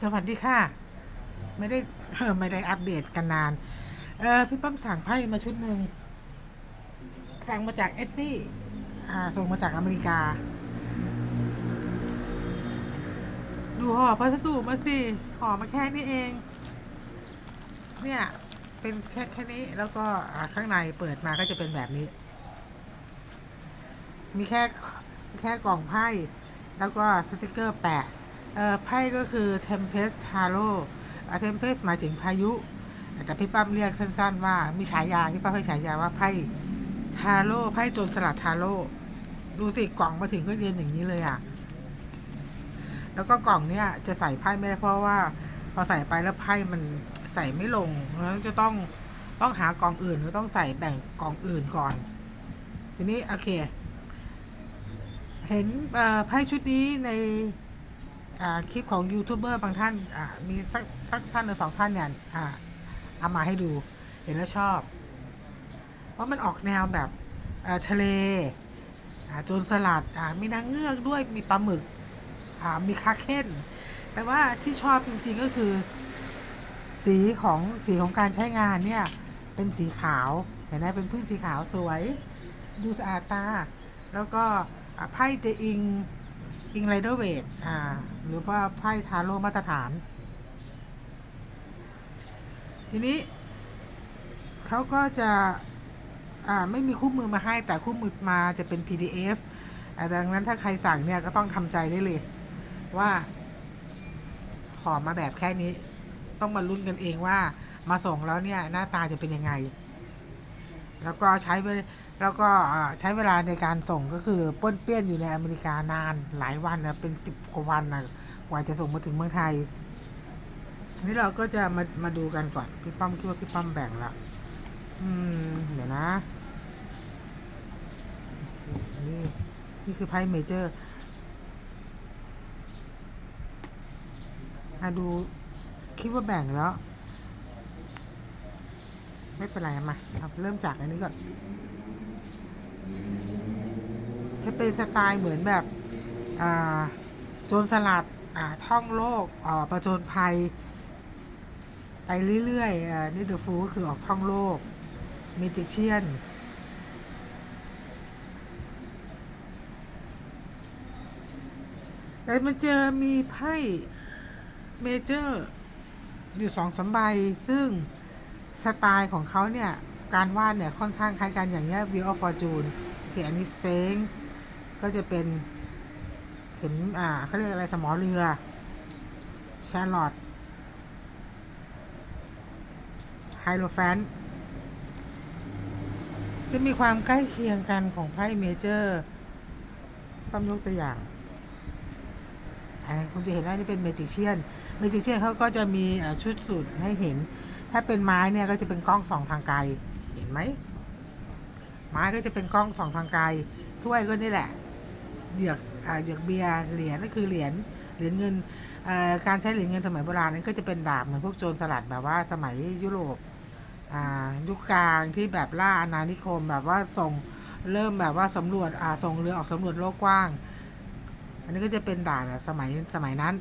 สวัสดีค่ะ ไม่ได้ไม่ได้อัปเดตกันนาน เออพี่ป้อมสั่งไพ่มาชุดหนึ่ง สั่งมาจากเอสซี่อ่าส่งมาจากอเมริกา ดูห่อพัสดุมาสิห่อมาแค่นี้เอง เนี่ยเป็นแค่แค่นี้แล้วก็ข้างในเปิดมาก็จะเป็นแบบนี้ มีแค่แค่กล่องไพ่แล้วก็สติกเกอร์แปะ ไพ่ก็คือ Tempest Tarot อ่า Tempest หมายถึงพายุ แต่พี่ปั้มเรียกสั้น ๆ ว่ามีฉายาพี่ปั้มให้ฉายาว่าไพ่ทาโร่ไพ่โจรสลัดทาโร่ดูสิกล่องมาถึงก็เรียนอย่างนี้เลยอะ แล้วก็กล่องเนี้ยจะใส่ไพ่ไม่ได้เพราะว่า พอใส่ไปแล้วไพ่มันใส่ไม่ลงแล้วจะต้องต้องหากล่องอื่นหรือต้องใส่แบ่งกล่องอื่นก่อน ทีนี้โอเค เห็นไพ่ชุดนี้ใน คลิปของยูทูบเบอร์บางท่านมีสักสักท่านหรือสองท่านเนี่ยอเอามาให้ดู เห็นแล้วชอบ เพราะมันออกแนวแบบทะเลโจรสลัดมีนางเงือกด้วยมีปลาหมึกมีคาเค้นแต่ว่าที่ชอบจริงๆก็คือ สีของสีของการใช้งานเนี่ยเป็นสีขาวเห็นไหมเป็นพื้นสีขาวสวย ดูสะอาดตา แล้วก็อะไพ่จะอิงอิงไรเดอร์เวทอ่า หรือว่าไพ่ทาโร่มาตรฐาน ทีนี้เขาก็จะไม่มีคู่มือมาให้แต่คู่มือมาจะเป็น PDF ดังนั้นถ้าใครสั่งเนี่ยก็ต้องทำใจได้เลย ว่าขอมาแบบแค่นี้ ต้องมาลุ้นกันเองว่ามาส่งแล้วเนี่ยหน้าตาจะเป็นยังไง แล้วก็ใช้เว แล้วก็ใช้เวลาในการส่งก็คือป้นเปี้ยนอยู่ในอเมริกานานหลายวันนะเป็นสิบกว่าวันนะกว่าจะส่งมาถึงเมืองไทยนนี้เราก็จะมามาดูกันก่อนพี่ป้อมคิดว่าพี่ป้อมแบ่งละอืมเดี๋ยวนะนี่นี่คือไพ่เมเจอร์มาดูคิดว่าแบ่งแล้ว ไม่เป็นไรมาเริ่มจากอันนี้ก่อน จะเป็นสไตล์เหมือนแบบโจรสลัดท่องโลกประโจนภัย ไปเรื่อยๆนี่เดอะฟูก็คือออกท่องโลกเมจิเชียนแต่มันเจอมีไพ่เมเจอร์ อยู่สองสามใบ ซึ่งสไตล์ของเขาเนี่ย การวาดเนี่ยค่อนข้างคล้ายกันอย่างเงี้ย Wheel of Fortune โอเคอันนี้ s t a n ก็จะเป็นเข็มอ่าเขาเรียกอะไรสมอเรือชาร์ลอตไฮโลแฟนจะมีความใกล้เคียงกันของไพ่เมเจอร์ต้องยกตัวอย่างคุณจะเห็นว่านี่เป็นเมจิเชียน เมจิเชียนเขาก็จะมีชุดสูตรให้เห็น ถ้าเป็นไม้เนี่ยก็จะเป็นกล้องสองทางไกล ห็นไหมไม้ก็จะเป็นกล้องสองทางไกลถ้วยก็นี่แหละเหยือกอ่าเหยือกเบียร์เหรียญนั่นคือเหรียญเหรียญเงินการใช้เหรียญเงินสมัยโบราณนั้นก็จะเป็นดาบเหมือนพวกโจรสลัดแบบว่าสมัยยุโรปอ่ายุคกลางที่แบบล่าอาณานิคมแบบว่าส่งเริ่มแบบว่าสำรวจอ่าส่งเรือออกสำรวจโลกกว้าง อันนี้ก็จะเป็นดาบแบบสมัยสมัยนั้น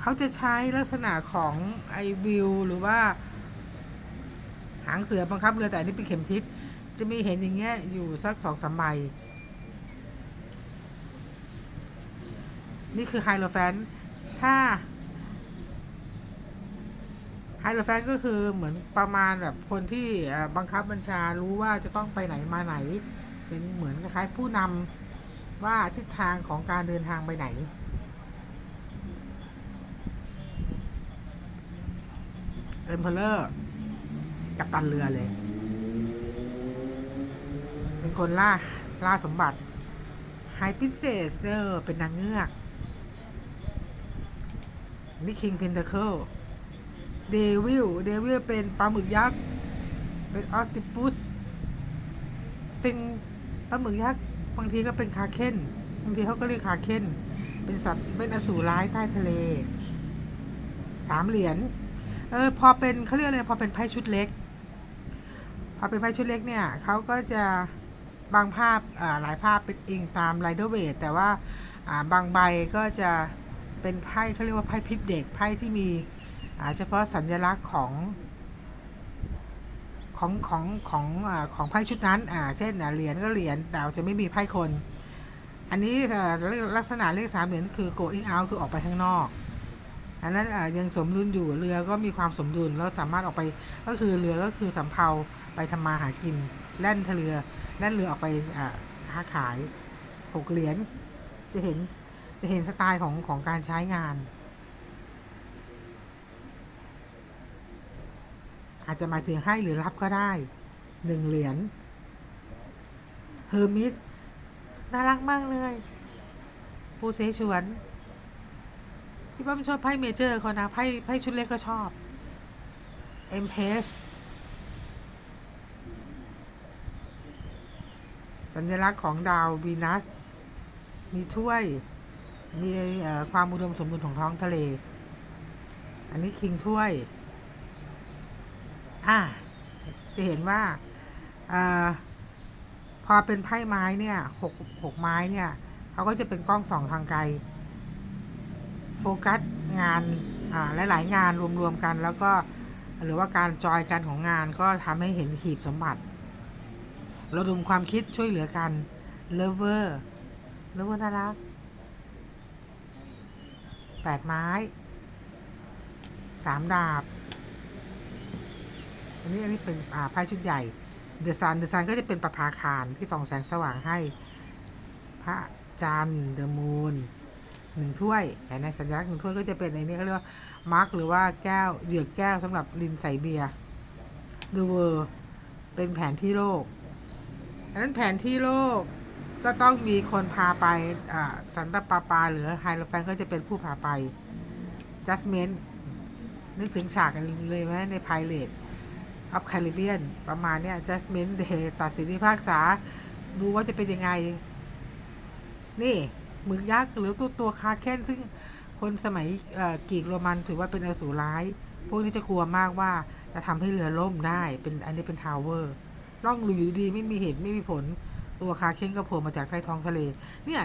เขาจะใช้ลักษณะของไอวิวหรือว่า หางเสือบังคับเรือแต่อันนี้เป็นเข็มทิศจะมีเห็นอย่างเงี้ยอยู่สักสองสามใบนี่คือไฮโลแฟนถ้าไฮโลแฟนก็คือเหมือนประมาณแบบคนที่บังคับบัญชารู้ว่าจะต้องไปไหนมาไหน เป็นเหมือนคล้ายผู้นำว่าทิศทางของการเดินทางไปไหน เอ็มเพลเลอร์ กับตันเรือเลย เป็นคนล่าล่าสมบัติไฮพิเศษเออเป็นนางเงือกนี่คิงเพนเ a เคิลเดวิลเดวิลเป็นปลาหมึกยักษ์ เป็นออติปุส เป็นปลาหมึกยักษ์ บางทีก็เป็นคาเคนบางทีเขาก็เรียกคาเคนเป็นสัตว์เป็นอสูรร้ายใต้ทะเล สามเหรียญ เออ พอเป็นเขาเรียกอะไร พอเป็นไพ่ชุดเล็ก พอเป็นไพ่ชุดเล็กเนี่ยเขาก็จะบางภาพหลายภาพเป็นอิงตามไรเดอร์เวทแต่ว่าบางใบก็จะเป็นไพ่เขาเรียกว่าไพ่พริบเด็กไพ่ที่มีเฉพาะสัญลักษณ์ของของของของอของไพ่ชุดนั้นอ่าเช่นเหรียญก็เหรียญแต่จะไม่มีไพ่คน อันนี้ลักษณะเลขสามเหรียญคือ going out คือออกไปข้างนอก อันนั้นยังสมดุลอยู่เรือก็มีความสมดุลแล้วสามารถออกไปก็คือเรือก็คือสำเภา ไปทำมาหากิน แล่นเรือแล่นเรือออกไปค้าขายหกเหรียญจะเห็นจะเห็นสไตล์ของของการใช้งาน อาจจะมาถึงให้หรือรับก็ได้หนึ่งเหรียญเฮอร์มิสน่ารักมากเลยปูเสฉวน พี่ป้อมชอบไพ่เมเจอร์เขานะไพ่ไพ่ชุดเล็กก็ชอบเอ็มเพส สัญลักษณ์ของดาววีนัส มีถ้วย มีความอุดมสมบูรณ์ของท้องทะเล อันนี้คิงถ้วย อะจะเห็นว่าอพอเป็นไพ่ไม้เนี่ยหกหกไม้เนี่ยเขาก็จะเป็นกล้องสองทางไกล โฟกัสงานอ่าหลายๆงานรวมๆกัน แล้วก็หรือว่าการจอยกันของงานก็ทำให้เห็นหีบสมบัติ ระดมความคิดช่วยเหลือกัน เลเวอร์ เลเวอร์น่ารักแปดไม้สามดาบ อันนี้อันนี้เป็นอ่าไพ่ชุดใหญ่ เดอะซัน เดอะซันก็จะเป็นประภาคารที่ส่องแสงสว่างให้ พระจันทร์เดอะมูนหนึ่งถ้วยแต่ในสัญลักษณ์หนึ่งถ้วยก็จะเป็นในนี้เขาเรียกว่ามาร์กหรือว่าแก้วเหยือกแก้วสำหรับลินใส่เบียร์ดูเวอร์เป็นแผนที่โลก อันนั้นแผนที่โลกก็ต้องมีคนพาไปสันตปาปา หรือไฮโลแฟนก็จะเป็นผู้พาไปจัสเมนนึกถึงฉากกันเลยไหมในไพเลตออฟคาริเบียนประมาณเนี้ยจัสเมนเดตัดสินพิพากษา ดูว่าจะเป็นยังไง นี่หมึกยักษ์หรือตัวตัวคาเคนซึ่งคนสมัยกรีกโรมันถือว่าเป็นอสูรร้าย พวกนี้จะกลัวมากว่าจะทำให้เรือล่มได้เป็นอันนี้เป็นทาวเวอร์ ล่องเรืออยู่ดีไม่มีเหตุไม่มีผล ตัวคาเคนก็โผล่มาจากใต้ท้องทะเล เนี่ย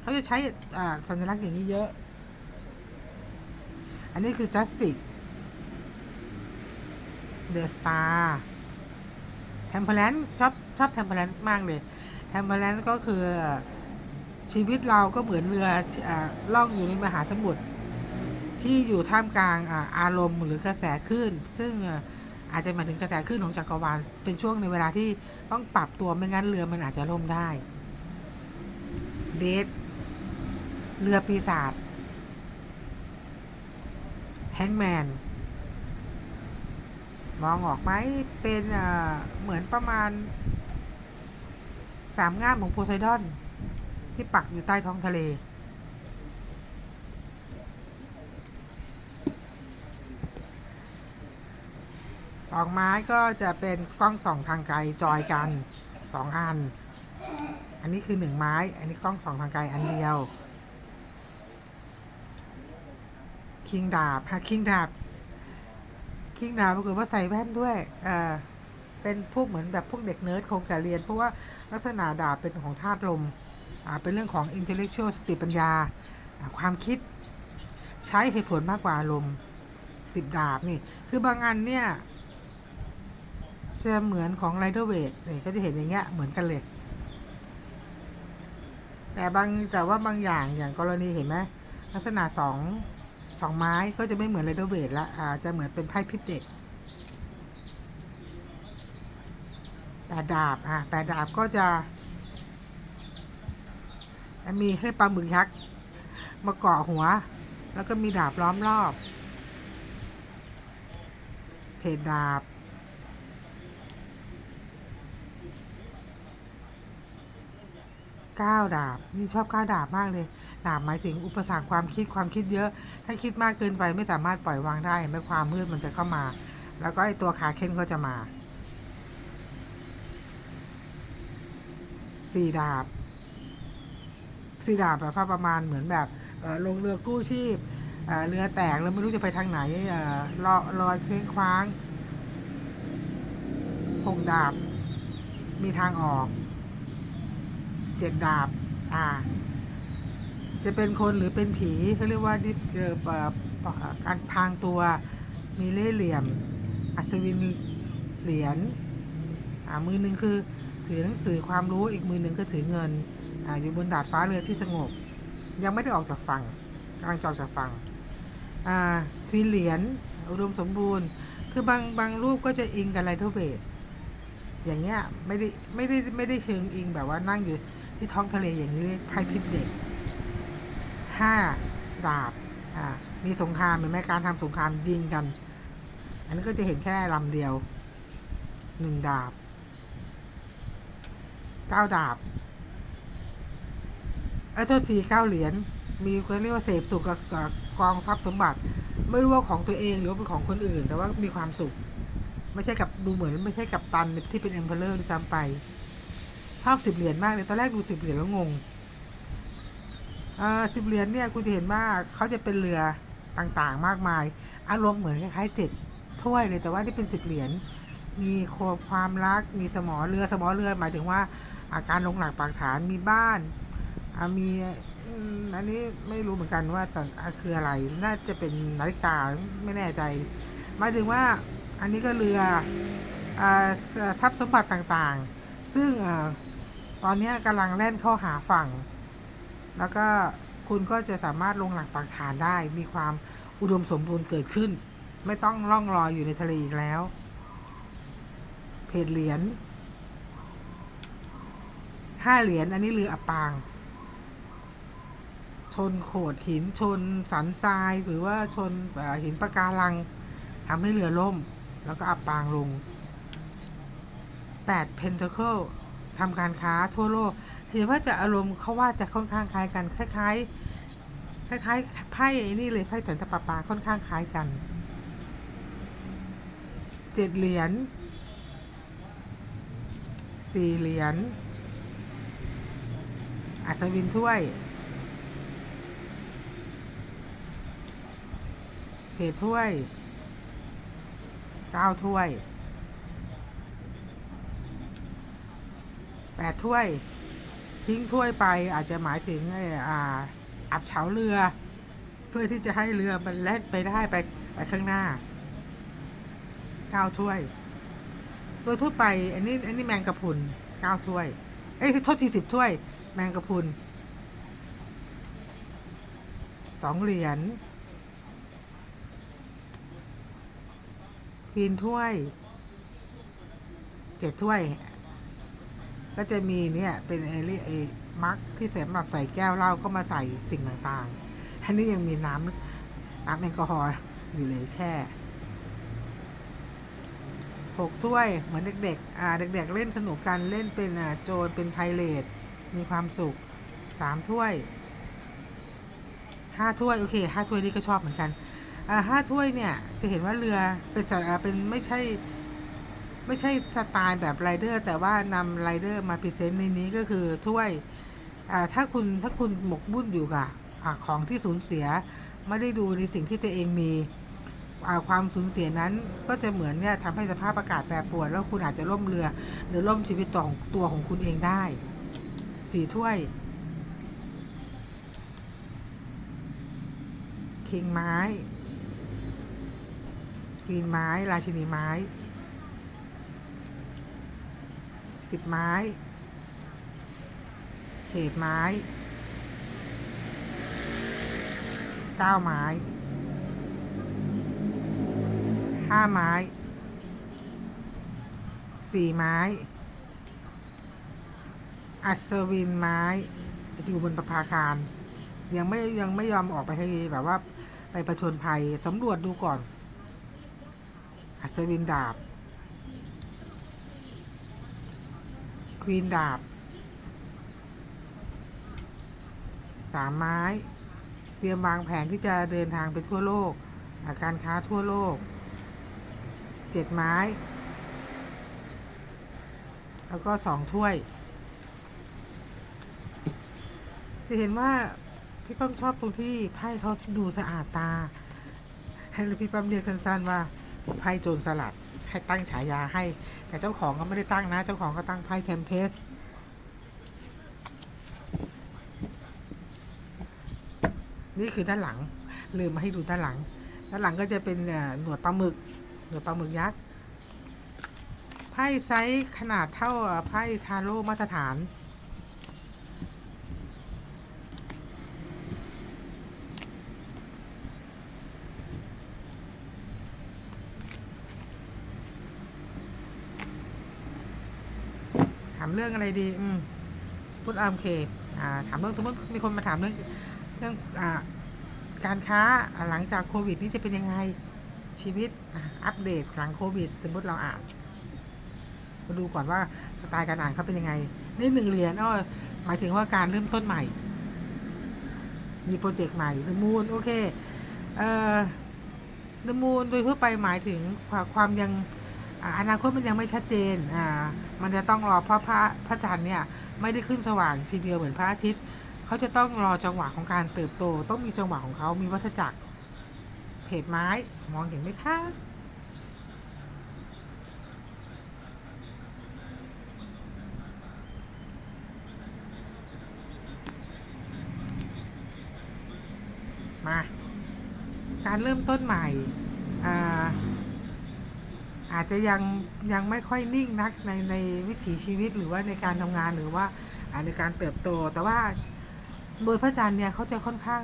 เขาจะใช้อ่าสัญลักษณ์อย่างนี้เยอะ อันนี้คือ justice the star temperance ชอบชอบ temperance มากเลย temperance ก็คือชีวิตเราก็เหมือนเรืออล่องอยู่ในมหาสมุทรที่อยู่ท่ามกลางออารมณ์หรือกระแสคลื่นซึ่ง อาจจะหมายถึงกระแสคลื่นของจักรวาลเป็นช่วงในเวลาที่ต้องปรับตัวไม่งั้นเรือมันอาจจะล่มได้เดทเรือปีศาจแฮงแมนมองออกไหมเป็นเหมือนประมาณสามง่ามของโพไซดอน ที่ปักอยู่ใต้ท้องทะเล สองไม้ก็จะเป็นกล้องส่องทางไกลจอยกันสองอัน อันนี้คือหนึ่งไม้ อันนี้กล้องส่องทางไกลอันเดียว คิงดาบฮะคิงดาบคิงดาบปรากฏว่าใส่แว่นด้วยอ่าเป็นพวกเหมือนแบบพวกเด็กเนิร์ดคงแต่เรียน เพราะว่าลักษณะดาบเป็นของธาตุลมอ่าเป็นเรื่องของ intellectual สติปัญญา ความคิดใช้เหตุผลมากกว่าอารมสิบดาบนี่ คือบางอันเนี่ย จะเหมือนของ Rider w e i g h t นี่ยก็จะเห็นอย่างเงี้ยเหมือนกันเลย แต่บางแต่ว่าบางอย่างอย่างกรณีเห็นไหมลักษณะสองสองไม้ก็จะไม่เหมือน Rider w e i g h t ละอาจจะเหมือนเป็นไพ่พิบเด็กแต่ดาบอะแต่ดาบก็จะมีให้ปลาหมึกยักษ์มาเกาะหัว แล้วก็มีดาบล้อมรอบ เพจดาบ ก้าวดาบนี่ชอบก้าวดาบมากเลยดาบหมายถึงอุปสรรคความคิดความคิดเยอะ ถ้าคิดมากเกินไปไม่สามารถปล่อยวางได้ไม่ความมืดมันจะเข้ามา แล้วก็ไอตัวขาเค้นก็จะมาสี่ดาบสี่ดาบแบบประมาณเหมือนแบบเออลงเรือกู้ชีพเเรือแตกแล้วไม่รู้จะไปทางไหนเออลอลอยเคว้งคว้างหกดาบมีทางออก เจ็ดดาบ อ่า จะเป็นคนหรือเป็นผีเขาเรียกว่าดิสเกอร์การพรางตัว มีเล่ห์เหลี่ยม อัศวินเหรียญ อ่า มือหนึ่งคือถือหนังสือความรู้ อีกมือหนึ่งก็ถือเงิน อ่า อยู่บนดาดฟ้าเรือที่สงบ ยังไม่ได้ออกจากฝั่งกำลังจะออกจากฝั่ง อ่าควีเหรียญ อุดมสมบูรณ์ คือบางบางรูปก็จะอิงกับไลทเทเบตอย่างเงี้ยไม่ได้ไม่ได้ไม่ได้เชิงอิงแบบว่านั่งอยู่ ที่ท้องทะเลอย่างนี้เรียกไพ่พิบเด็กห้าดาบอ่ามีสงครามเห็นไหมการทำสงครามยิงกัน อันนี้ก็จะเห็นแค่ลำเดียวหนึ่งดาบเก้าดาบไอ้โทษทีเก้าเหรียญมีเขาเรียกว่าเสพสุขกับกับกองทรัพย์สมบัติ ไม่รู้ว่าของตัวเองหรือว่าเป็นของคนอื่น แต่ว่ามีความสุข ไม่ใช่กับดูเหมือนไม่ใช่กับตันที่เป็นเอ็มเพลเลอร์ด้วยซ้ำไป ชอบสิบเหรียญมากเลยตอนแรกดูสิบเหรียญแล้วงงอ่าสิบเหรียญเนี่ยคุณจะเห็นว่าเขาจะเป็นเรือต่างๆ มากมาย อารมณ์เหมือนคล้ายๆเจ็ดถ้วยเลยแต่ว่านี่เป็นสิบเหรียญมีความรักมีสมอเรือสมอเรือหมายถึงว่าอาการลงหลักปักฐานมีบ้านมีอันนี้ไม่รู้เหมือนกันว่าสัญอ่าคืออะไรน่าจะเป็นนาฬิกาไม่แน่ใจหมายถึงว่าอันนี้ก็เรืออาทรัพย์สมบัติต่างๆ ซึ่งอา ตอนนี้กำลังแล่นเข้าหาฝั่ง แล้วก็คุณก็จะสามารถลงหลักปักฐานได้ มีความอุดมสมบูรณ์เกิดขึ้น ไม่ต้องล่องลอยอยู่ในทะเลอีกแล้ว เพจเหรียญห้าเหรียญอันนี้เรืออับปาง ชนโขดหินชนสันทราย หรือว่าชนหินปะการังทำให้เรือล่ม แล้วก็อับปางลง8 Pentacle ทำการค้าทั่วโลกเห็นว่าจะอารมณ์เขาว่าจะค่อนข้างคล้ายกันคล้ายๆคล้ายๆไพ่ไอ้นี่เลยไพ่สันตะปาปาค่อนข้างคล้ายกันเจ็ดเหรียญสี่เหรียญอัศวินถ้วยเพจถ้วยเก้าถ้วยแป ดถ้วย ทิ้งถ้วยไปอาจจะหมายถึงไอ้อ่าอับเฉาเรือ เพื่อที่จะให้เรือมันแล่นไปได้ไปไปข้างหน้าเก้าถ้วย โดยทั่วไปอันนี้อันนี้แมงกะพรุนเก้าถ้วยเอ้ยโทษทีสิบถ้วย แมงกะพรุนสองเหรียญควีนถ้วยเจ็ดถ้วย ก็จะมีเนี่ยเป็นไอเรียไอมักที่สำหรับใส่แก้วเหล้าก็มาใส่สิ่งต่างๆอันนี้ยังมีน้ำน้ำแอลกอฮอล์อยู่เลยแช่หกถ้วยเหมือนเด็กๆอ่าเด็กๆ เล่นสนุกกันเล่นเป็นอ่าโจรเป็นไพเรตมีความสุขสามถ้วยห้าถ้วยโอเคห้าถ้วยนี่ก็ชอบเหมือนกันอ่าห้าถ้วยเนี่ยจะเห็นว่าเรือเป็นสัตว์อ่าเป็นไม่ใช่ ไม่ใช่สไตล์แบบไรเดอร์แต่ว่านำไรเดอร์มาพรีเซนต์ในนี้ก็คือถ้วยถ้าคุณถ้าคุณหมกมุ่นอยู่กับอ่าของที่สูญเสียไม่ได้ดูในสิ่งที่ตัวเองมีความสูญเสียนั้นก็จะเหมือนเนี่ยทำให้สภาพอากาศแปรปรวน แล้วคุณอาจจะล่มเรือ หรือล่มชีวิตตัวของตัวของคุณเองได้สี่ถ้วย คิงไม้ควีนไม้ ราชินีไม้ สิบไม้เพจไม้เก้าไม้ห้าไม้สี่ไม้ อัศวินไม้อยู่บนประภาคาร ยังไม่ยังไม่ยอมออกไปให้แบบว่าไปประชนภัยสำรวจดูก่อน อัศวินดาบ ควีนดาบสามไม้ เตรียมวางแผนที่จะเดินทางไปทั่วโลก อาการค้าทั่วโลกเจ็ดไม้ แล้วก็สองถ้วย จะเห็นว่าพี่ป้อมชอบตรงที่ไพ่เขาดูสะอาดตา ให้พี่ป้อมเรียกสั้นๆว่าไพ่โจรสลัด ให้ตั้งฉายาให้ แต่เจ้าของก็ไม่ได้ตั้งนะ เจ้าของก็ตั้งไพ่เทมเพสนี่คือด้านหลัง ลืมมาให้ดูด้านหลัง ด้านหลังก็จะเป็นเอ่อหนวดปลาหมึก หนวดปลาหมึกยักษ์ ไพ่ไซส์ขนาดเท่าไพ่ทาโร่มาตรฐาน เรื่องอะไรดีอืมพูดอาร์มเคอ่าถามเรื่องสมมติมีคนมาถามเรื่องเรื่องอ่าการค้าหลังจากโควิดนี่จะเป็นยังไงชีวิตอัปเดตหลังโควิด สมมติเราอ่านมาดูก่อนว่าสไตล์การอ่านเขาเป็นยังไงนี่หนึ่งเหรียญอ้อหมายถึงว่าการเริ่มต้นใหม่ มีโปรเจกต์ใหม่ดมูนโอเคเอ่อดมูนโดยทั่วไปหมายถึงความยัง อนาคตมันยังไม่ชัดเจนอ่ามันจะต้องรอเพราะพระพระจันทร์เนี่ยไม่ได้ขึ้นสว่างทีเดียวเหมือนพระอาทิตย์เขาจะต้องรอจังหวะของการเติบโต ต้องมีจังหวะของเขามีวัฏจักรเพจไม้มองเห็นไหมคะมา การเริ่มต้นใหม่ อาจจะยังยังไม่ค่อยนิ่งนักในในวิถีชีวิตหรือว่าในการทำงานหรือว่าในการเติบโต แต่ว่าโดยพระจันทร์เนี่ยเขาจะค่อนข้าง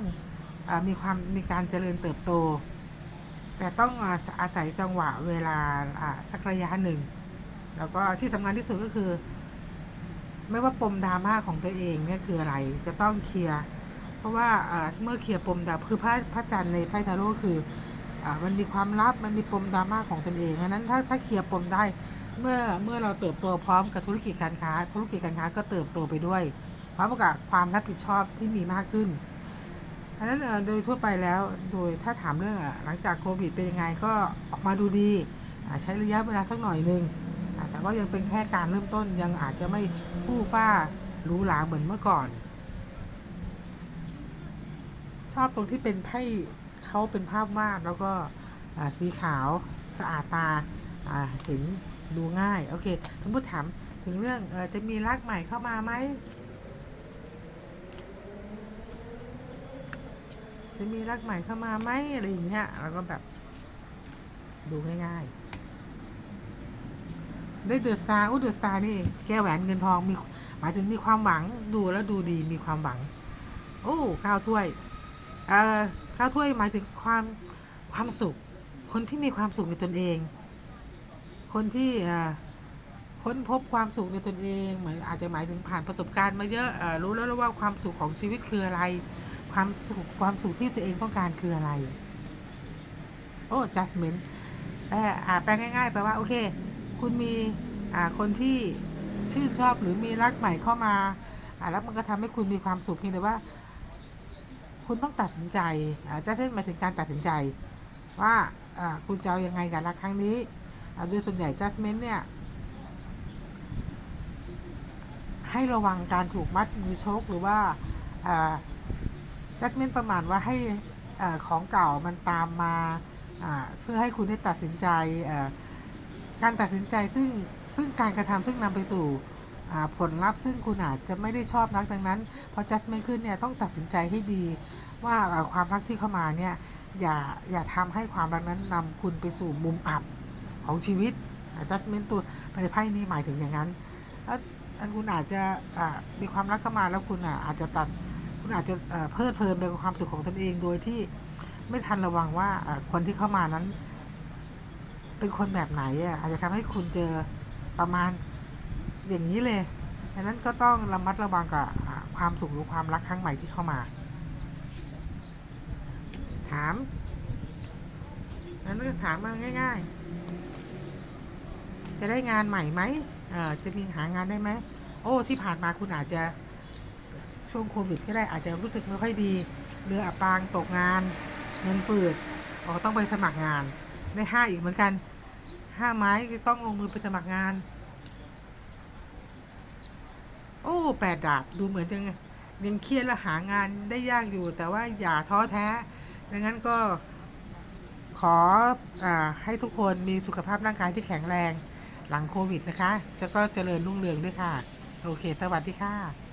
มีความมีการเจริญเติบโต แต่ต้องอาศัยจังหวะเวลาอ่าสักระยะหนึ่ง แล้วก็ที่สำคัญที่สุดก็คือ ไม่ว่าปมดราม่าของตัวเองเนี่ยคืออะไรจะต้องเคลียร์เพราะว่าอ่าเมื่อเคลียร์ปมดราคือพระพระจันทร์ในไพ่ทาโร่คือ มันมีความลับมันมีปมดราม่าของตนเองดังนั้นถ้าถ้าเคลียร์ปมได้เมื่อเมื่อเราเติบโตพร้อมกับธุรกิจการค้า ธุรกิจการค้าก็เติบโตไปด้วยพร้อมกับความรับผิดชอบที่มีมากขึ้นดังนั้นโดยทั่วไปแล้วโดยถ้าถามเรื่องหลังจากโควิดเป็นยังไงก็ออกมาดูดีใช้ระยะเวลาสักหน่อยหนึ่งแต่ก็ยังเป็นแค่การเริ่มต้นยังอาจจะไม่ฟู่ฟ้าหรูหราเหมือนเมื่อก่อน ชอบตรงที่เป็นไพ่ เขาเป็นภาพวาดแล้วก็สีขาวสะอาดตาเห็นดูง่ายโอเคสมมติถามถึงเรื่องอจะมีรักใหม่เข้ามาไหมจะมีรักใหม่เข้ามาไหมอะไรอย่างเงี้ยแล้วก็แบบดูง่ายๆ ได้เดอะสตาร์อู้เดอะสตาร์นี่แก้วแหวนเงินทองมีหมายถึงมีความหวังดูแล้วดูดีมีความหวัง โอ้ก้าวถ้วยเอ่อ ข้าวถ้วยหมายถึงความความสุข คนที่มีความสุขในตนเอง คนที่ค้นพบความสุขในตนเองเหมือนอาจจะหมายถึงผ่านประสบการณ์มาเยอะอรู้แล้วว่าความสุขของชีวิตคืออะไร ความสุขความสุขที่ตัวเองต้องการคืออะไร โอ้ judgment แปลอ่าแปลง่ายๆแปลว่าโอเค คุณมีคนที่ชื่นชอบหรือมีรักใหม่เข้ามาแล้วมันก็ทำให้คุณมีความสุขเพียงแต่ว่า คุณต้องตัดสินใจจะเช่นหมายถึงการตัดสินใจ ว่าคุณจะเอายังไงกับรักครั้งนี้โดยส่วนใหญ่ judgment เนี่ยให้ระวังการถูกมัดมือชกหรือว่าอ่า judgment ประมาณว่าให้อของเก่ามันตามมาเพื่อให้คุณได้ตัดสินใจการตัดสินใจซึ่งซึ่งการกระทำซึ่งนำไปสู่ ผลลัพธ์ซึ่งคุณอาจจะไม่ได้ชอบนักดังนั้นพอ judgment ขึ้นเนี่ยต้องตัดสินใจให้ดีว่าความรักที่เข้ามาเนี่ยอย่าอย่าทำให้ความรักนั้นนำคุณไปสู่มุมอับของชีวิตอ่า judgment ตัวในไพ่นี้หมายถึงอย่างนั้นแล้วอันคุณอาจจะมีความรักเข้ามาแล้วคุณอาจจะตัดคุณอาจจะเพลิดเพลินในความสุขของตนเองโดยที่ไม่ทันระวังว่าคนที่เข้ามานั้น เป็นคนแบบไหนอะอาจจะทำให้คุณเจอประมาณ อย่างนี้เลยดังนั้นก็ต้องระมัดระวังกับความสุขหรือความรักครั้งใหม่ที่เข้ามา ถามนั้นก็ถามมาง่าย ๆ จะได้งานใหม่ไหมเอ่อจะมีหางานได้ไหม โอ้ ที่ผ่านมาคุณอาจจะช่วงโควิดก็ได้อาจจะรู้สึกไม่ค่อยดี เรืออับปางตกงาน เงินฝืดอ๋อต้องไปสมัครงานได้ห้าอีกเหมือนกันห้าไม้ต้องลงมือไปสมัครงาน โอ้แปดดาบดูเหมือนจะยังเครียดและหางานได้ยากอยู่ แต่ว่าอย่าท้อแท้ดังนั้นก็ขออให้ทุกคนมีสุขภาพร่างกายที่แข็งแรงหลังโควิดนะคะ จะก็เจริญรุ่งเรืองด้วยค่ะ โอเค สวัสดีค่ะ